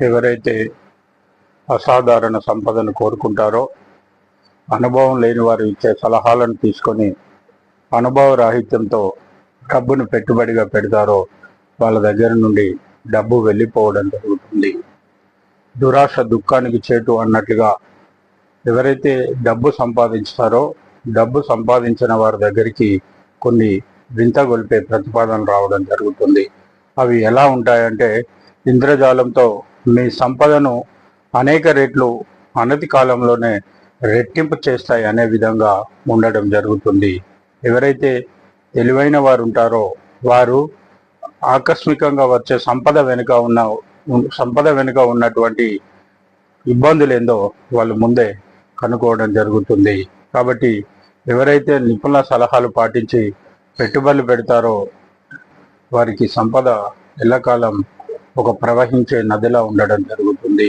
ఎవరైతే అసాధారణ సంపదను కోరుకుంటారో అనుభవం లేని వారు ఇచ్చే సలహాలను తీసుకొని అనుభవ రాహిత్యంతో డబ్బును పెట్టుబడిగా పెడతారో వాళ్ళ దగ్గర నుండి డబ్బు వెళ్ళిపోవడం జరుగుతుంది. దురాశ దుఃఖానికి చేటు అన్నట్లుగా ఎవరైతే డబ్బు సంపాదించుతారో డబ్బు సంపాదించిన వారి దగ్గరికి కొన్ని వింత గొలిపే ప్రతిపాదనలు రావడం జరుగుతుంది. అవి ఎలా ఉంటాయంటే ఇంద్రజాలంతో మీ సంపదను అనేక రెట్లు అనతి కాలంలోనే రెట్టింపు చేస్తాయి అనే విధంగా ఉండడం జరుగుతుంది. ఎవరైతే తెలివైన వారు ఉంటారో వారు ఆకస్మికంగా వచ్చే సంపద వెనుక ఉన్న సంపద వెనుక ఉన్నటువంటి ఇబ్బందులు ఏందో వాళ్ళు ముందే కనుక్కోవడం జరుగుతుంది. కాబట్టి ఎవరైతే నిపుణుల సలహాలు పాటించి పెట్టుబడులు పెడతారో వారికి సంపద ఎల్లకాలం ఒక ప్రవహించే నదిలా ఉండడం జరుగుతుంది.